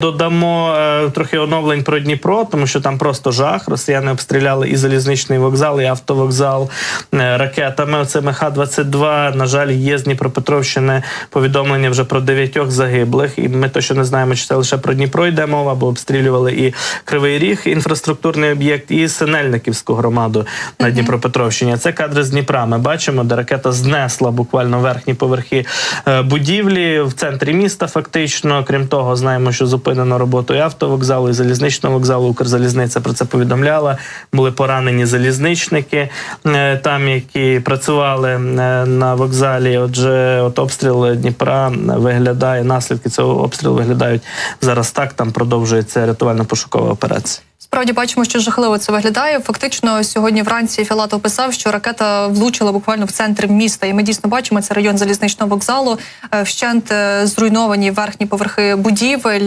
Додамо е, трохи оновлень про Дніпро, тому що там просто жах. Росіяни обстріляли і залізничний вокзал, і автовокзал е, ракетами. Оцими Х-22. На жаль, є з Дніпропетровщини повідомлення вже про дев'ятьох загиблих. І ми точно не знаємо, чи це лише про Дніпро йде мова, бо обстрілювали і Кривий Ріг, інфраструктурний об'єкт, і Синельниківську громаду на Дніпропетровщині. Це кадри з Дніпра. Ми бачимо, де ракета знесла буквально верхні поверхи е, будівлі в центрі міста. Фактично, крім того, знаємо, що зупинено роботу і автовокзалу, і залізничного вокзалу. Укрзалізниця про це повідомляла. Були поранені залізничники е, там, які працювали е, на вокзалі. Отже, от обстріл Дніпра виглядає. Наслідки цього обстрілу виглядають зараз так. Там продовжується рятувально-пошукова операція. Справді бачимо, що жахливо це виглядає. Фактично, сьогодні вранці Філатов писав, що ракета влучила буквально в центр міста. І ми дійсно бачимо це район залізничного вокзалу. Е, Вщент зруйновані верхні поверхи будівель.